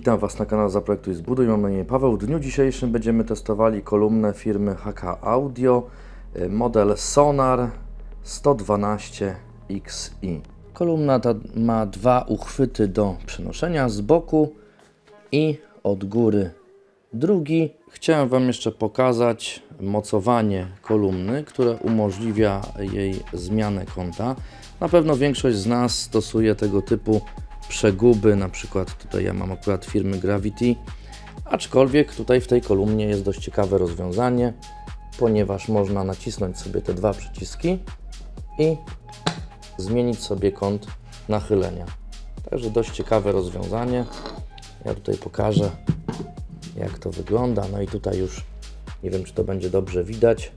Witam Was na kanale Zaprojektuj Zbuduj. Mam na imię Paweł. W dniu dzisiejszym będziemy testowali kolumnę firmy HK Audio, y, model Sonar 112XI. Kolumna ta ma dwa uchwyty do przenoszenia z boku i od góry drugi. Chciałem Wam jeszcze pokazać mocowanie kolumny, które umożliwia jej zmianę kąta. Na pewno większość z nas stosuje tego typu przeguby, na przykład tutaj ja mam akurat firmy Gravity, aczkolwiek tutaj w tej kolumnie jest dość ciekawe rozwiązanie, ponieważ można nacisnąć sobie te dwa przyciski i zmienić sobie kąt nachylenia. Także dość ciekawe rozwiązanie. Ja tutaj pokażę jak to wygląda. No i tutaj już nie wiem, czy to będzie dobrze widać.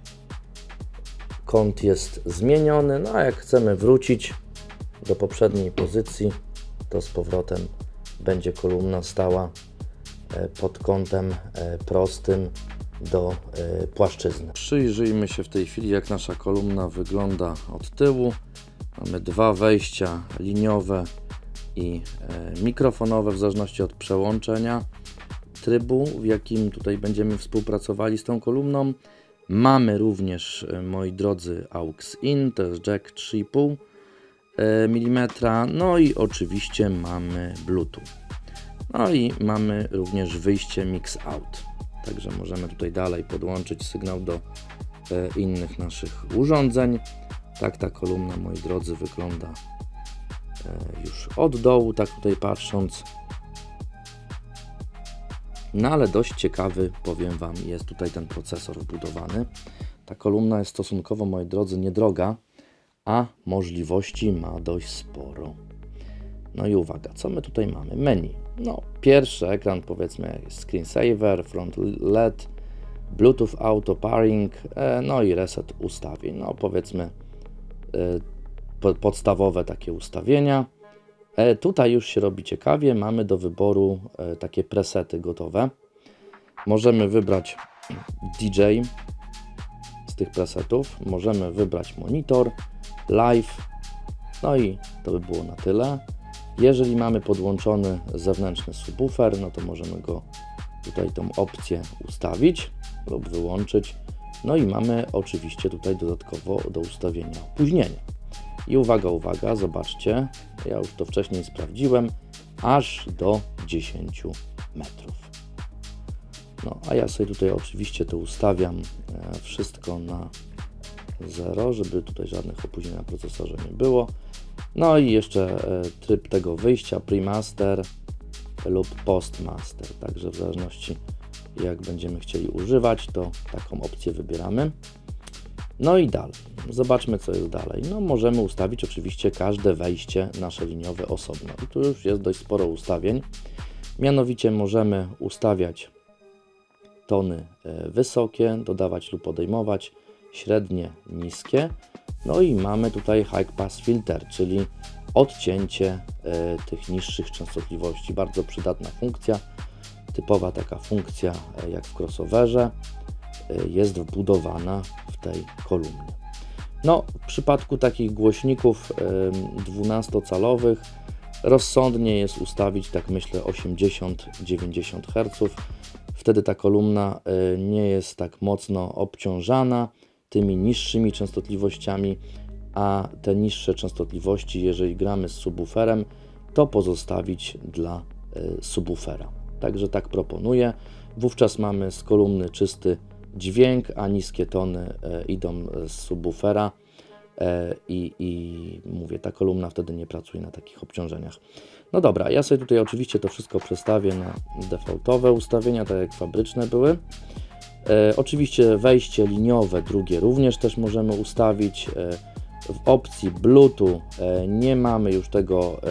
Kąt jest zmieniony. No a jak chcemy wrócić do poprzedniej pozycji, to z powrotem będzie kolumna stała e, pod kątem e, prostym do e, płaszczyzny. Przyjrzyjmy się w tej chwili, jak nasza kolumna wygląda od tyłu. Mamy dwa wejścia liniowe i mikrofonowe, w zależności od przełączenia trybu, w jakim tutaj będziemy współpracowali z tą kolumną. Mamy również, moi drodzy, AUX IN, to jest jack 3,5 mm, no i oczywiście mamy Bluetooth. No i mamy również wyjście Mix Out. Także możemy tutaj dalej podłączyć sygnał do e, innych naszych urządzeń. Tak ta kolumna, moi drodzy, wygląda e, już od dołu, tak tutaj patrząc. No ale dość ciekawy, powiem Wam, jest tutaj ten procesor wbudowany. Ta kolumna jest stosunkowo, moi drodzy, niedroga, a możliwości ma dość sporo. No i uwaga, co my tutaj mamy? Menu. No, pierwszy ekran, powiedzmy, screensaver, front LED, Bluetooth auto pairing, e, no i reset ustawień. No, powiedzmy, e, podstawowe takie ustawienia. E, tutaj już się robi ciekawie. Mamy do wyboru takie presety gotowe. Możemy wybrać DJ z tych presetów. Możemy wybrać monitor, live. No i to by było na tyle. Jeżeli mamy podłączony zewnętrzny subwoofer, no to możemy go tutaj tą opcję ustawić lub wyłączyć. No i mamy oczywiście tutaj dodatkowo do ustawienia opóźnienia. I uwaga, uwaga, zobaczcie, ja już to wcześniej sprawdziłem, aż do 10 metrów. No, a ja sobie tutaj oczywiście to ustawiam e, wszystko na 0, żeby tutaj żadnych opóźnień na procesorze nie było. No i jeszcze e, tryb tego wyjścia, premaster lub postmaster, także w zależności jak będziemy chcieli używać, to taką opcję wybieramy. No i dalej. Zobaczmy, co jest dalej. No, możemy ustawić oczywiście każde wejście nasze liniowe osobno. I tu już jest dość sporo ustawień. Mianowicie możemy ustawiać tony e, wysokie, dodawać lub odejmować, średnie, niskie. No i mamy tutaj high pass filter, czyli odcięcie e, tych niższych częstotliwości. Bardzo przydatna funkcja, typowa taka funkcja e, jak w crossoverze jest wbudowana w tej kolumnie. No, w przypadku takich głośników 12-calowych rozsądnie jest ustawić, tak myślę, 80-90 Hz. Wtedy ta kolumna e, nie jest tak mocno obciążana tymi niższymi częstotliwościami, a te niższe częstotliwości, jeżeli gramy z subwooferem, to pozostawić dla e, subwoofera. Także tak proponuję. Wówczas mamy z kolumny czysty dźwięk, a niskie tony e, idą z subwoofera e, i, i mówię, ta kolumna wtedy nie pracuje na takich obciążeniach. No dobra, ja sobie tutaj oczywiście to wszystko przestawię na defaultowe ustawienia, tak jak fabryczne były. E, oczywiście wejście liniowe, drugie również też możemy ustawić. E, w opcji Bluetooth e, nie mamy już tego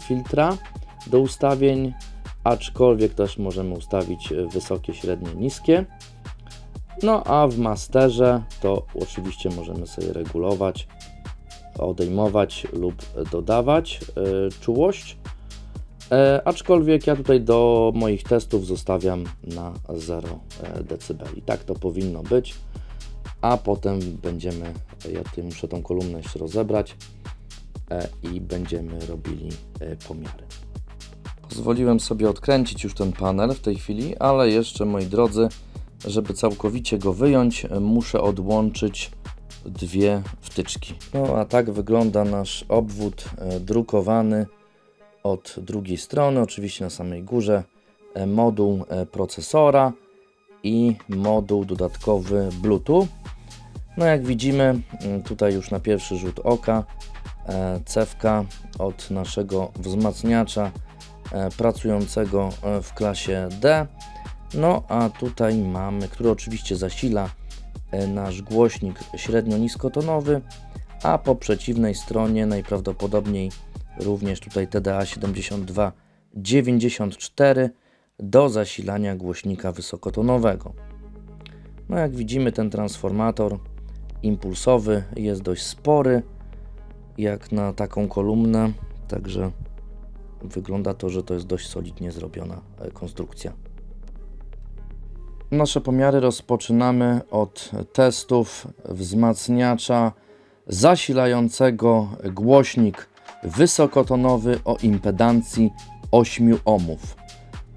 filtra do ustawień, aczkolwiek też możemy ustawić wysokie, średnie, niskie. No a w masterze to oczywiście możemy sobie regulować, odejmować lub dodawać czułość. E, aczkolwiek ja tutaj do moich testów zostawiam na 0 e, dB. Tak to powinno być, a potem będziemy, ja tutaj muszę tą kolumnę jeszcze rozebrać e, i będziemy robili e, pomiary. Pozwoliłem sobie odkręcić już ten panel w tej chwili, ale jeszcze moi drodzy, żeby całkowicie go wyjąć, muszę odłączyć dwie wtyczki. No a tak wygląda nasz obwód e, drukowany od drugiej strony, oczywiście na samej górze e, moduł e, procesora i moduł dodatkowy Bluetooth. No jak widzimy, mm, tutaj już na pierwszy rzut oka e, cewka od naszego wzmacniacza pracującego w klasie D. No a tutaj mamy, który oczywiście zasila nasz głośnik średnio-niskotonowy, a po przeciwnej stronie najprawdopodobniej również tutaj TDA 7294 do zasilania głośnika wysokotonowego. No jak widzimy ten transformator impulsowy jest dość spory jak na taką kolumnę, także wygląda to, że to jest dość solidnie zrobiona e, konstrukcja. Nasze pomiary rozpoczynamy od testów wzmacniacza zasilającego głośnik wysokotonowy o impedancji 8 ohmów.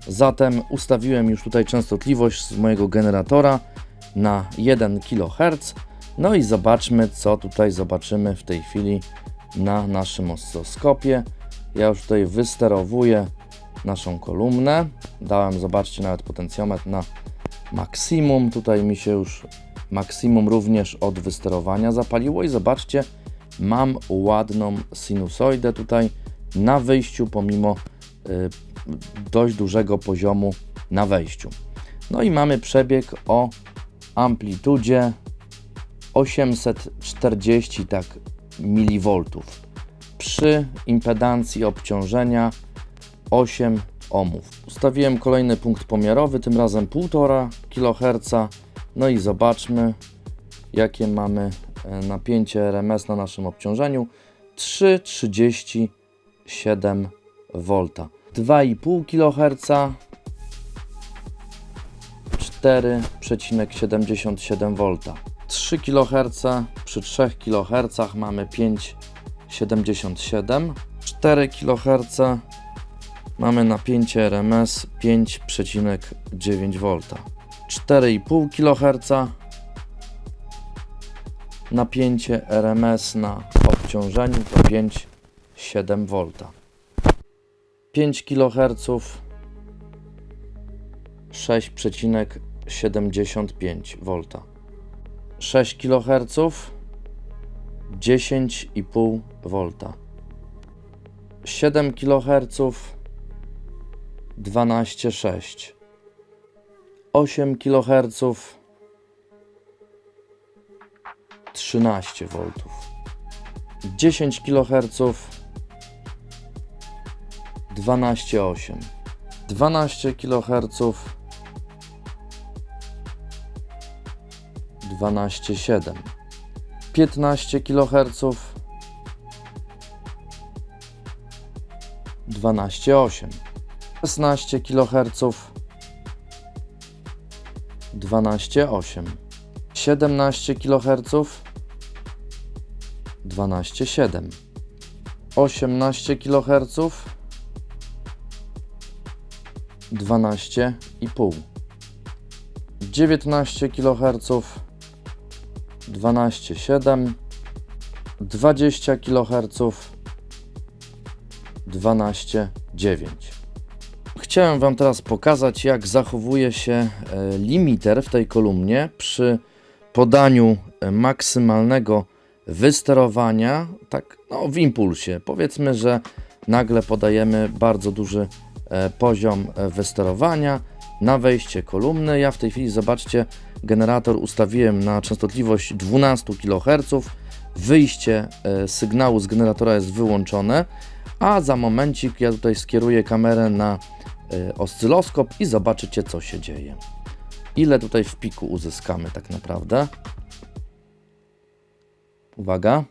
Zatem ustawiłem już tutaj częstotliwość z mojego generatora na 1 kHz. No i zobaczmy, co tutaj zobaczymy w tej chwili na naszym oscyloskopie. Ja już tutaj wysterowuję naszą kolumnę. Dałem, zobaczcie, nawet potencjometr na maksimum. Tutaj mi się już maksimum również od wysterowania zapaliło i zobaczcie, mam ładną sinusoidę tutaj na wyjściu, pomimo y, dość dużego poziomu na wejściu. No i mamy przebieg o amplitudzie 840 tak mV przy impedancji obciążenia 8 ohmów. Ustawiłem kolejny punkt pomiarowy, tym razem 1,5 kHz. No i zobaczmy, jakie mamy napięcie RMS na naszym obciążeniu. 3,37 V. 2,5 kHz 4,77 V. 3 kHz przy 3 kHz mamy 5,77 4 kHz mamy napięcie RMS 5,9 V 4,5 kHz napięcie RMS na obciążeniu to 5,7 V 5 kHz 6,75 V 6 kHz 10,5 V 7 kHz 12,6 8 kHz 13 V 10 kHz 12,8 12 kHz 12,7 15 kHz 12,8 16 kHz 12,8 17 kHz 12,7 18 kHz 12,5 19 kHz 12,7 20 kHz 12,9 Chciałem Wam teraz pokazać jak zachowuje się e, limiter w tej kolumnie przy podaniu e, maksymalnego wysterowania tak no, w impulsie. Powiedzmy, że nagle podajemy bardzo duży e, poziom e, wysterowania na wejście kolumny. Ja w tej chwili, zobaczcie, generator ustawiłem na częstotliwość 12 kHz. Wyjście e, sygnału z generatora jest wyłączone, a za momencik ja tutaj skieruję kamerę na oscyloskop i zobaczycie, co się dzieje. Ile tutaj w piku uzyskamy tak naprawdę? Uwaga.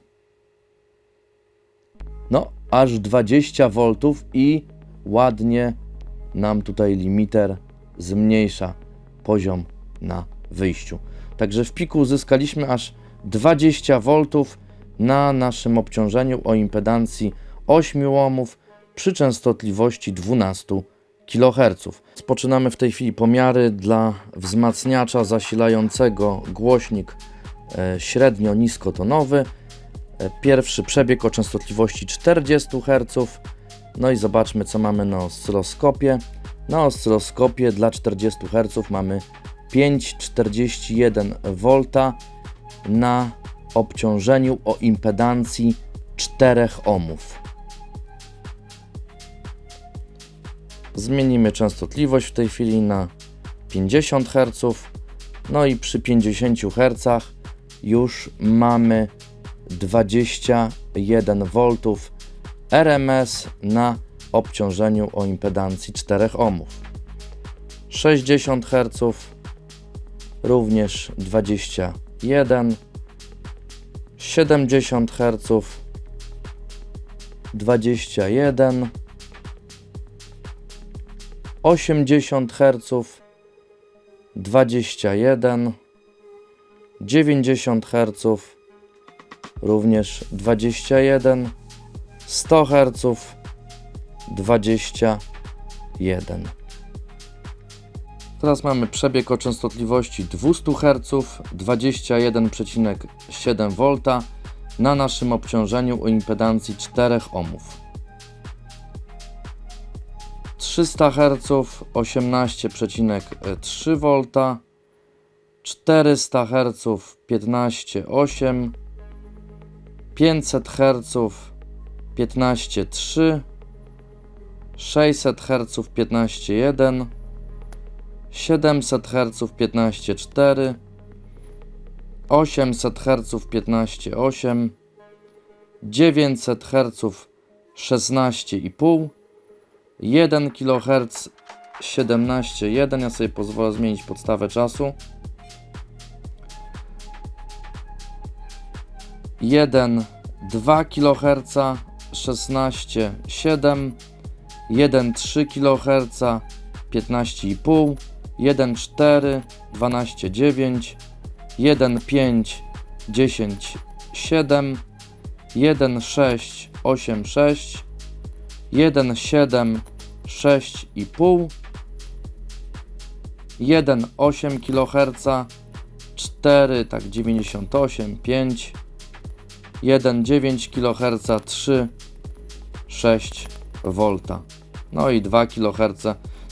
No, aż 20 V i ładnie nam tutaj limiter zmniejsza poziom na wyjściu. Także w piku uzyskaliśmy aż 20 V na naszym obciążeniu o impedancji 8 ohmów przy częstotliwości 12 kHz. Rozpoczynamy w tej chwili pomiary dla wzmacniacza zasilającego głośnik średnio niskotonowy. E, Pierwszy przebieg o częstotliwości 40 Hz. No i zobaczmy, co mamy na oscyloskopie. Na oscyloskopie dla 40 Hz mamy 5,41 V na obciążeniu o impedancji 4 ohmów. Zmienimy częstotliwość w tej chwili na 50 Hz. No i przy 50 Hz już mamy 21 V RMS na obciążeniu o impedancji 4 ohmów. 60 Hz również 21 70 Hz 21 80 Hz 21 90 Hz również 21 100 Hz 21 Teraz mamy przebieg o częstotliwości 200 Hz 21,7 V na naszym obciążeniu o impedancji 4 ohmów. 300 Hz 18,3 V 400 Hz 15,8 500 Hz 15,3 600 Hz 15,1 700 Hz 15,4 800 Hz 15,8 900 Hz 16,5 1 kHz 17,1 ja sobie pozwolę zmienić podstawę czasu 1 2 kHz 16,7 1 3 kHz 15,5 1 4 12,9 1 5 10 7 1 6 8 6 1 7 6,5 1 8 kHz 4 tak 98 5 1 9 kHz 3 6 V no i 2 kHz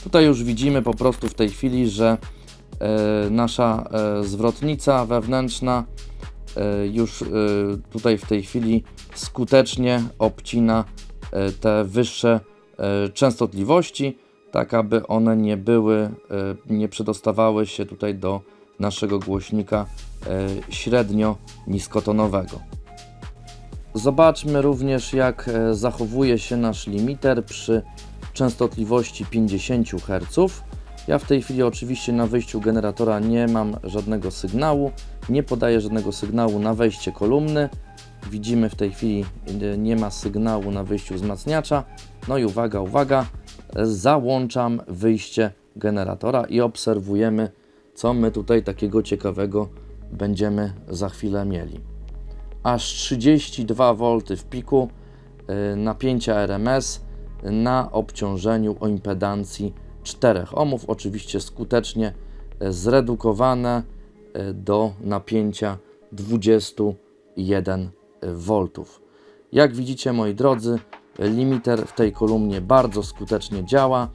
tutaj już widzimy po prostu w tej chwili, że e, nasza e, zwrotnica wewnętrzna e, już e, tutaj w tej chwili skutecznie obcina e, te wyższe e, częstotliwości, tak aby one nie były, e, nie przedostawały się tutaj do naszego głośnika e, średnio niskotonowego. Zobaczmy również jak e, zachowuje się nasz limiter przy częstotliwości 50 Hz. Ja w tej chwili oczywiście na wyjściu generatora nie mam żadnego sygnału, nie podaję żadnego sygnału na wejście kolumny. Widzimy w tej chwili e, nie ma sygnału na wyjściu wzmacniacza. No i uwaga, uwaga, załączam wyjście generatora i obserwujemy co my tutaj takiego ciekawego będziemy za chwilę mieli. Aż 32 V w piku y, napięcia RMS na obciążeniu o impedancji 4 ohmów, oczywiście skutecznie y, zredukowane y, do napięcia 21 V. Jak widzicie moi drodzy, limiter w tej kolumnie bardzo skutecznie działa,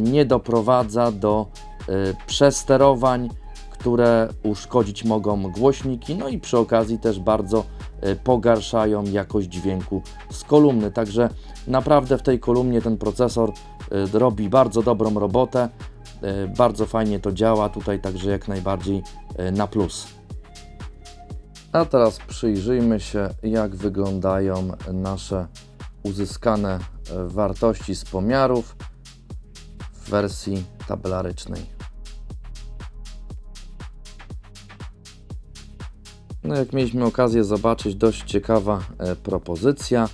nie doprowadza do przesterowań, które uszkodzić mogą głośniki, no i przy okazji też bardzo y, pogarszają jakość dźwięku z kolumny. Także naprawdę w tej kolumnie ten procesor y, robi bardzo dobrą robotę, y, bardzo fajnie to działa tutaj, także jak najbardziej na plus. A teraz przyjrzyjmy się, jak wyglądają nasze uzyskane e, wartości z pomiarów w wersji tabelarycznej. No, jak mieliśmy okazję zobaczyć, dość ciekawa e, propozycja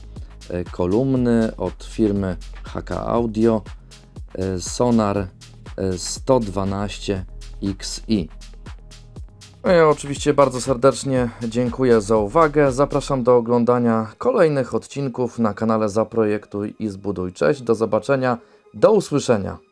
e, kolumny od firmy HK Audio e, Sonar e, 112XI. No ja oczywiście bardzo serdecznie dziękuję za uwagę. Zapraszam do oglądania kolejnych odcinków na kanale Zaprojektuj i Zbuduj. Cześć, do zobaczenia, do usłyszenia.